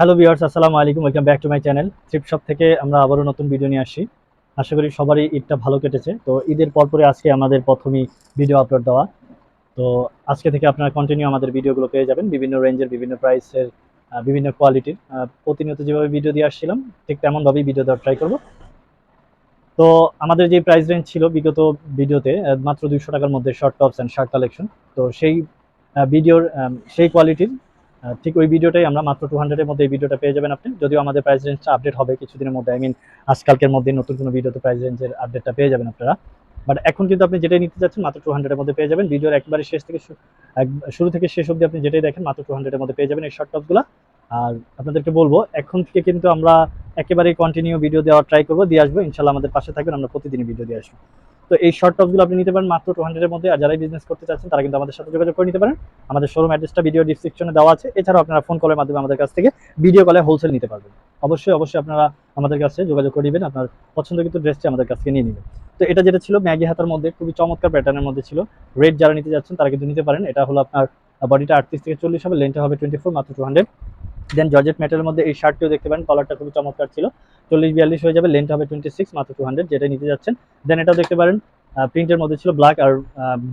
Hello viewers আসসালামু আলাইকুম। Welcome back to my channel trip shop থেকে আমরা আবারও নতুন ভিডিও নিয়ে আসি। আশা করি সবারই ঈদটা ভালো কেটেছে। তো ঈদের পরপরে আজকে আমাদের প্রথমেই ভিডিও আপলোড দেওয়া। তো আজকে থেকে আপনারা কন্টিনিউ আমাদের ভিডিওগুলো পেয়ে যাবেন। বিভিন্ন রেঞ্জের বিভিন্ন প্রাইসের বিভিন্ন কোয়ালিটির প্রতিনিয়ত যেভাবে ভিডিও দিয়ে আসছিলাম, ঠিক তেমনভাবেই ভিডিও দেওয়ার ট্রাই করব। তো আমাদের যে প্রাইস রেঞ্জ ছিল বিগত ভিডিওতে মাত্র দুইশো টাকার মধ্যে short tops and shirt collection তো সেই ভিডিওর সেই কোয়ালিটির ঠিক ওই ভিডিওটাই আমরা মাত্র টু হান্ড্রেডের মধ্যে এই ভিডিওটা পেয়ে যাবেন আপনি। যদিও আমাদের প্রাইস রেঞ্জটা আপডেট হবে কিছুদিনের মধ্যে আই মিন আজকালকের মধ্যে নতুন কোনো ভিডিওতে প্রাইস রেঞ্জের আপডেটটা পেয়ে যাবেন আপনারা। বাট এখন কিন্তু আপনি যেটাই নিতে চাচ্ছেন মাত্র টু হান্ড্রেডের মধ্যে পেয়ে যাবেন। ভিডিওর একবারে শেষ থেকে শুরু থেকে শেষ অবধি আপনি যেটাই দেখেন, মাত্র টু হান্ড্রেডের মধ্যে পেয়ে যাবেন এই শর্ট টপসগুলো আর আপনাদেরকে বলব, এখন থেকে কিন্তু আমরা একেবারেই কন্টিনিউ ভিডিও দেওয়ার ট্রাই করব, দিয়ে আসব। ইনশাল্লাহ আমাদের পাশে থাকবেন, আমরা প্রতিদিনই ভিডিও দিয়ে আসব। তো এই শর্ট টপসগুলো আপনি নিতে পারেন মাত্র টু হান্ড্রেডের মধ্যে। আর যারাই বিজনেস করতে চাচ্ছেন, তারা কিন্তু আমাদের সাথে যোগাযোগ করে নিতে পারেন। আমাদের শোরুম অ্যাড্রেসটা ভিডিও ডিসক্রিপশনে দেওয়া আছে। এছাড়াও আপনারা ফোন কলের মাধ্যমে আমাদের কাছ থেকে ভিডিও কলে হোলসেল নিতে পারবেন। অবশ্যই অবশ্যই আপনারা আমাদের কাছে যোগাযোগ করে নেবেন। আপনার পছন্দ কিন্তু ড্রেসটি আমাদের কাছ থেকে নিয়ে নেবেন। তো এটা যেটা ছিল ম্যাগি হাতার মধ্যে, খুবই চমৎকার প্যাটার্নের মধ্যে ছিল। রেড যারা নিতে যাচ্ছেন, তারা কিন্তু নিতে পারেন। এটা হলো আপনার বডিটা আটত্রিশ থেকে চল্লিশ হবে লেন্থটা হবে টোয়েন্টি ফোর মাত্র টু হান্ড্রেড দেন জর্জেট মেটেলের মধ্যে এই শার্টটিও দেখতে পারেন কলারটা খুবই চমৎকার ছিল। চল্লিশ বিয়াল্লিশ হয়ে যাবে লেন্থ হবে টোয়েন্টি সিক্স মাত্র টু হান্ড্রেড যেটা নিতে যাচ্ছেন। দেন এটাও দেখতে পারেন প্রিন্টের মধ্যে ছিল ব্ল্যাক আর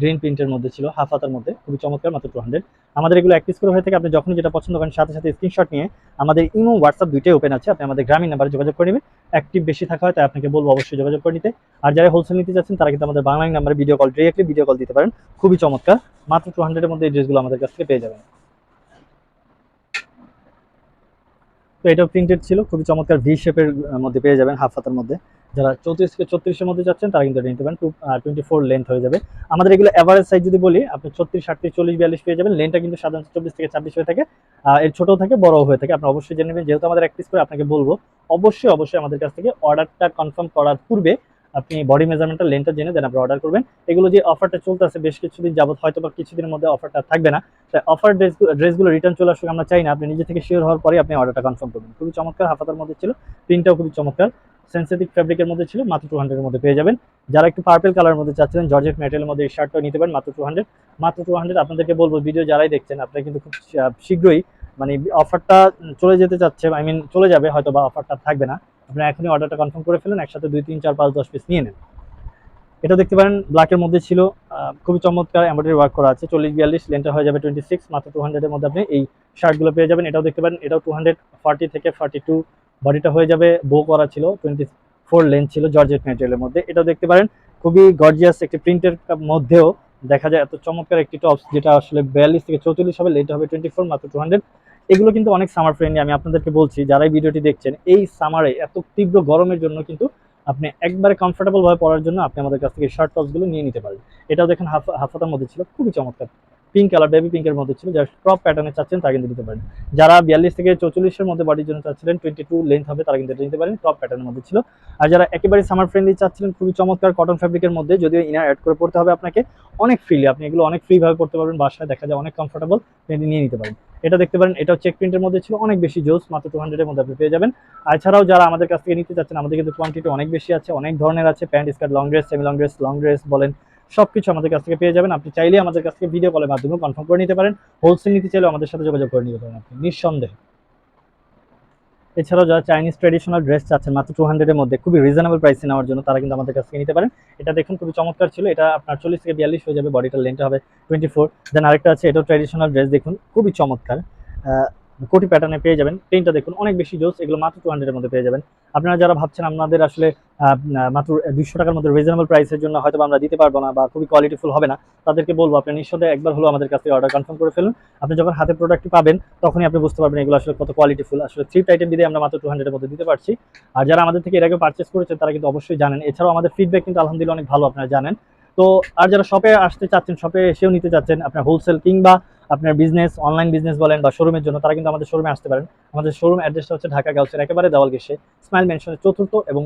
গ্রিন প্রিন্টের মধ্যে ছিল হাফ হাতার মধ্যে, খুবই চমৎকার, মাত্র টু হান্ড্রেড আমাদের এগুলো এক পিস করে হয়ে থাকে, আপনি যখন যেটা পছন্দ করেন, সাথে সাথে স্ক্রিনশট নিয়ে আমাদের ইমো হোয়াটসঅ্যাপ দুইটাই ওপেন আছে, আপনি আমাদের গ্রামীণ নাম্বারে যোগাযোগ করে নেবেন। অ্যাক্টিভ বেশি থাকা হয়, তাই আপনাকে বলব অবশ্যই যোগাযোগ করে নিতে। আর যারা হোলসেল নিতে যাচ্ছেন, তারা কিন্তু আমাদের বাংলা নাম্বারে video call directly video call দিতে পারেন, খুবই চমৎকার। মাত্র টু হান্ড্রেডের মধ্যে এই ড্রেসগুলো আমাদের কাছ থেকে পেয়ে যাবেন। তো এটা প্রিন্টেড ছিল, খুবই চমৎকার ভি শেপের মধ্যে পেয়ে যাবেন হাফ হাতার মধ্যে। যারা চৌত্রিশ থেকে ছত্রিশের মধ্যে যাচ্ছেন, তারা কিন্তু নিতে পারেন। টোয়েন্টি ফোর লেন্থ হয়ে যাবে। আমাদের এগুলো অ্যাভারেজ সাইজ যদি বলি, আপনি ছত্রিশ, আটত্রিশ, চল্লিশ, বিয়াল্লিশ পেয়ে যাবেন। লেনটা কিন্তু সাধারণত চব্বিশ থেকে ছাব্বিশ হয়ে থাকে। এর ছোটও থাকে, বড়ও হয়ে থাকে। আপনি অবশ্যই জেনে নেবেন, যেহেতু আমাদের এক পিস করে আপনাকে বলব, অবশ্যই অবশ্যই আমাদের কাছ থেকে অর্ডারটা কনফার্ম করার পূর্বে আপনি বডি মেজারমেন্টটা লেনটা জেনে দেন আপনি অর্ডার করবেন। এগুলো যে অফারটা চলতেছে বেশ কিছুদিন যাবত হয়তো বা কিছুদিনের মধ্যে অফারটা থাকবে না। তাই অফার ড্রেস ড্রেসগুলো রিটার্ন চলে আসুক, আমরা চাই না। আপনি নিজে থেকে শিওর হওয়ার পরে আপনি অর্ডারটা কনফার্ম করবেন। খুবই চমৎকার হাফাতার মধ্যে ছিল। প্রিন্টটাও খুবই চমৎকার। সেন্সিটিভ ফ্যাব্রিকের মধ্যে ছিল, মাত্র টু হান্ড্রেডের মধ্যে পেয়ে যাবেন। যারা একটু পার্পেল কালারের মধ্যে চাচ্ছিলেন জর্জেট ম্যাটেরিয়ালের মধ্যে এই শার্টটাও নিতে পারেন, মাত্র টু হান্ড্রেড মাত্র টু হান্ড্রেড আপনাদেরকে বলব ভিডিও যারাই দেখছেন, আপনারা কিন্তু খুব শীঘ্রই মানে অফারটা চলে যেতে চাচ্ছে আই মিন চলে যাবে হয়তো বা অফারটা থাকবে না। আপনারা এখনই অর্ডারটা কনফার্ম করে ফেলেন, একসাথে দুই, তিন, চার, পাঁচ, দশ পিস নিয়ে নেন। এটা দেখতে পারেন ব্ল্যাকের মধ্যে ছিল খুবই চমৎকার এমব্রয়ডারি ওয়ার্ক করা আছে, চল্লিশ, বিয়াল্লিশ লেনটা হয়ে যাবে টোয়েন্টি সিক্স মাত্র টু হান্ড্রেডের মধ্যে আপনি এই শার্টগুলো পেয়ে যাবেন। এটাও দেখতে পারেন, এটাও টু হান্ড্রেড ফর্টি থেকে ফর্টি টু বডিটা হয়ে যাবে বো করা ছিল টোয়েন্টি ফোর লেন ছিল জর্জেট ম্যাটেরিয়ালের মধ্যে। এটাও দেখতে পারেন, খুবই গর্জিয়াস একটি প্রিন্টের মধ্যেও দেখা যায় এত চমৎকার একটি টপস যেটা আসলে বিয়াল্লিশ থেকে চৌচল্লিশ হবে লেনটা হবে টোয়েন্টি ফোর মাত্র টু হান্ড্রেড এগুলো কিন্তু অনেক সামার ফ্রেন্ডলি আমি আপনাদেরকে বলছি, যারা এই ভিডিওটি দেখছেন, এই সামারে এত তীব্র গরমের জন্য কিন্তু আপনি একবারে কমফোর্টেবল ভাবে পরার জন্য আপনি আমাদের কাছ থেকে শার্ট টপসগুলো নিয়ে নিতে পারেন। এটাও দেখেন হাফ হাফাতার মধ্যে ছিল, খুবই চমৎকার। পিঙ্ক কালার বেবি পিঙ্কের মধ্যে ছিল, যারা ক্রপ প্যাটার্নে চাচ্ছেন তারা কিন্তু নিতে পারেন। যারা বিয়াল্লিশ থেকে চৌচল্লিশের মধ্যে বডির জন্য চাচ্ছিলেন টোয়েন্টি টু লেন্থ হবে, তারা কিন্তু এটা নিতে পারেন ক্রপ প্যাটার্নের মধ্যে ছিল। আর যারা একেবারে সামার ফ্রেন্ডলি চাচ্ছিলেন, খুবই চমৎকার কটন ফ্যাব্রিকের মধ্যে, যদিও ইনার অ্যাড করে পড়তে হবে আপনাকে, অনেক ফ্রিলি আপনি এগুলো অনেক ফ্রিভাবে পড়তে পারবেন, বাসায় দেখা যায় অনেক কমফোর্টেবল নিয়ে নিতে পারেন। এটা দেখতে পারেন, এটা চেক প্রিন্টের মধ্যে ছিল, অনেক বেশি জোস, মাত্র টু হান্ড্রেডের মধ্যে আপনি পেয়ে যাবেন। আর এছাড়াও যারা আমাদের কাছ থেকে নিতে চাচ্ছেন, আমাদের কিন্তু কোয়ান্টিটি অনেক বেশি আছে, অনেক ধরনের আছে, pant, skirt long dress semi long dress long dress বলেন সব কিছু আমাদের কাছ থেকে পেয়ে যাবেন। আপনি চাইলে আমাদের কাছ থেকে ভিডিও কলের মাধ্যমে কনফার্ম করে নিতে পারেন। হোলসেল নিতে চাইলে আমাদের সাথে যোগাযোগ করে নিতে পারেন আপনি, নিঃসন্দেহে। এছাড়াও যারা চাইনিজ ট্রেডিশনাল ড্রেস চাচ্ছেন, মাত্র টু হান্ড্রেডের মধ্যে, খুবই রিজনেবল প্রাইসে নেওয়ার জন্য তারা কিন্তু আমাদের কাছ থেকে নিতে পারেন। এটা দেখুন, খুবই চমৎকার ছিল। এটা আপনার চল্লিশ থেকে বিয়াল্লিশ হয়ে যাবে বডিটার লেন্থ হবে টোয়েন্টি ফোর দেন আরেকটা আছে, এটাও ট্রেডিশনাল ড্রেস দেখুন, খুবই চমৎকার। কোটি প্যাটার্নে পেয়ে যাবেন। প্রিন্টটা দেখুন, অনেক বেশি জোস, এগুলো মাত্র টু হান্ড্রেডের মধ্যে পেয়ে যাবেন। আপনারা যারা ভাবছেন আপনাদের আসলে মাত্র দুশো টাকার মধ্যে রিজনেবল প্রাইসের জন্য হয়তো আমরা দিতে পারব না বা খুবই কোয়ালিটিফুল হবে না, তাদেরকে বলব, আপনি নিঃসন্দেহে একবার হলো আমাদের কাছে অর্ডার কনফার্ম করে ফেলুন। আপনি যখন হাতে প্রোডাক্টটি পাবেন, তখনই আপনি বুঝতে পারবেন এগুলো আসলে কত কোয়ালিটিফুল আসলে থ্রিফট আইটেম দিয়ে আমরা মাত্র টু হান্ড্রেডের মধ্যে দিতে পারছি। আর যারা আমাদের থেকে এর আগে পার্চেস করেছেন, তারা কিন্তু অবশ্যই জানেন। এছাড়াও আমাদের ফিডব্যাক কিন্তু আলহামদুলিল্লাহ অনেক ভালো, আপনারা জানেন। তো আর যারা শপে আসতে চাচ্ছেন শপে এসেও নিতে চাচ্ছেন, আপনার হোলসেল কিংবা আপনার বিজনেস অনলাইন বিজনেস বলেন বা শোরুমের জন্য, তারা কিন্তু আমাদের শোরুমে আসতে পারেন। আমাদের শোরুম অ্যাড্রেসটা হচ্ছে ঢাকা গার্লসের একেবারে দেওয়াল গেছে স্মাইল মেনশনের চতুর্থ এবং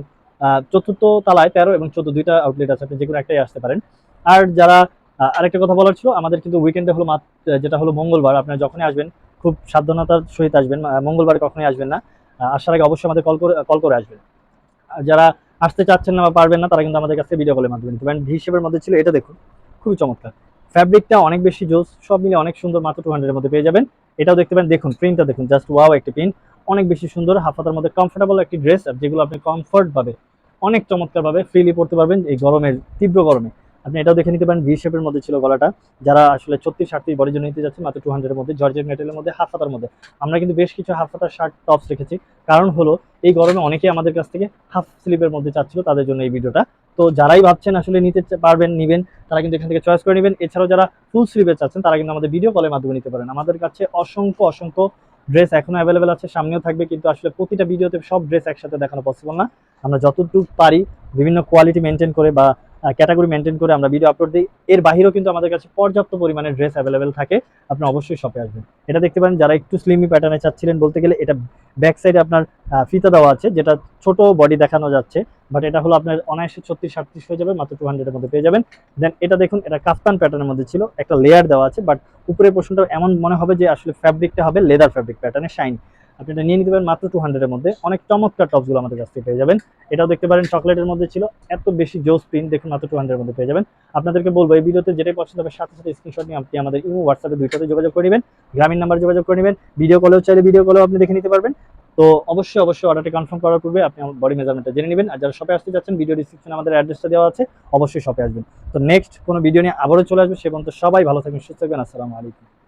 চতুর্থ তালায় তেরো এবং চোদ্দ দুইটা আউটলেট আছে, আপনি যে কোনো একটাই আসতে পারেন। আর যারা আরেকটা কথা বলার ছিল, আমাদের কিন্তু উইকেন্ডে হলো যেটা হলো মঙ্গলবার, আপনারা যখনই আসবেন, খুব সাবধানতার সহিত আসবেন মঙ্গলবার কখনোই আসবেন না। আসার আগে অবশ্যই আমাদের কল করে কল করে আসবেন। যারা আসতে চাচ্ছেন না বা পারবেন না, তারা কিন্তু আমাদের কাছে ভিডিও কলের মাধ্যমে নিতে ভি মধ্যে ছিল এটা দেখুন, খুবই চমৎকার। ফ্যাব্রিকটা অনেক বেশি জোস, সব মিলে অনেক সুন্দর মাত্র টু হান্ড্রেডের মধ্যে পেয়ে যাবেন। এটাও দেখতে পারেন, দেখুন প্রিন্টটা দেখুন জাস্ট ওয়াও একটি প্রিন্ট অনেক বেশি সুন্দর, হাফ হাতার মধ্যে কমফোর্টেবল একটি ড্রেস যেগুলো আপনি কমফোর্ট পাবে, অনেক চমৎকারভাবে ফ্রিলি পড়তে পারবেন এই গরমের তীব্র গরমে। আপনি এটাও দেখে নিতে পারেন ভি শেপের মধ্যে ছিল গলাটা। যারা আসলে ছত্রিশ, আটত্রিশ বড়ির জন্য নিতে যাচ্ছে মাত্র টু হান্ড্রেডের মধ্যে জর্জের মেটেরিয়ালের মধ্যে হাফ হাতার মধ্যে। আমরা কিন্তু বেশ কিছু হাফ হাতার শার্ট টপস রেখেছি। কারণ হলো, এই গরমে অনেকেই আমাদের কাছ থেকে হাফ স্লিপের মধ্যে চাচ্ছিল, তাদের জন্য এই ভিডিওটা তো যারাই ভাবছেন আসলে নিতে পারবেন, নিবেন, তারা কিন্তু এখান থেকে চয়েস করে নেবেন। এছাড়াও যারা ফুল স্লিভে চাচ্ছেন, তারা কিন্তু আমাদের ভিডিও কলের মাধ্যমে নিতে পারেন। আমাদের কাছে অসংখ্য অসংখ্য ড্রেস এখনও অ্যাভেলেবেল আছে, সামনেও থাকবে, কিন্তু আসলে প্রতিটা ভিডিওতে সব ড্রেস একসাথে দেখানো পসিবল না। আমরা যতটুকু পারি বিভিন্ন কোয়ালিটি মেনটেন করে বা ক্যাটাগরি মেনটেন করে আমরা ভিডিও আপলোড দিই। এর বাইরেও কিন্তু আমাদের কাছে পর্যাপ্ত পরিমাণে ড্রেস অ্যাভেলেবেল থাকে। আপনি অবশ্যই শপে আসবেন। এটা দেখতে পারেন, যারা একটু স্লিমি প্যাটার্নে চাচ্ছিলেন বলতে গেলে, এটা ব্যাক সাইডে আপনার ফিতা দেওয়া আছে, যেটা ছোট বডি দেখানো যাচ্ছে বাট এটা হলো আপনার অনায়াসে ছত্রিশ সাতত্রিশ হয়ে যাবে, মাত্র টু হান্ড্রেডের মধ্যে পেয়ে যাবেন। দেন এটা দেখুন, এটা কাফতান প্যাটার্নের মধ্যে ছিল, একটা লেয়ার দেওয়া আছে বাট উপরের পোর্শনটা এমন মনে হবে যে আসলে ফ্যাব্রিকটা হবে লেদার ফ্যাব্রিক প্যাটার্নে শাইন আপনি এটা নিয়ে নিতে পারেন মাত্র টু হান্ড্রেডের মধ্যে। অনেক চমৎকার টপসগুলো আমাদের কাছ থেকে পেয়ে যাবেন। এটাও দেখতে পারেন চকলেটের মধ্যে ছিল। এত বেশি জোস প্রিন্ট দেখুন মাত্র টু হান্ড্রেডের মধ্যে পেয়ে যাবেন। আপনাদেরকে বলব, এই ভিডিওতে যেটাই পছন্দ হবে, সাথে সাথে স্ক্রিনশট নিয়ে আপনি আমাদের ইমো হোয়াটসঅ্যাপে দুইটাতে যোগাযোগ করে নেবেন। গ্রামীণ নাম্বার যোগাযোগ করে নেবেন। ভিডিও কলেও চাইলে ভিডিও কলেও আপনি দেখে নিতে পারবেন। তো অবশ্যই অবশ্যই অর্ডারটি কনফার্ম করার পূর্বে আপনি আমার বডি মেজারমেন্টটা জেনে নেবেন। আর যারা শপে আসতে যাচ্ছেন ভিডিও ডিসক্রিপশনে আমাদের অ্যাড্রেসটা দেওয়া আছে। অবশ্যই শপে আসবেন। তো নেক্সট কোনো ভিডিও নিয়ে আবারও চলে আসবে। সে পর্যন্ত সবাই ভালো থাকবেন, সুস্থ থাকবেন। আসসালামু আলাইকুম।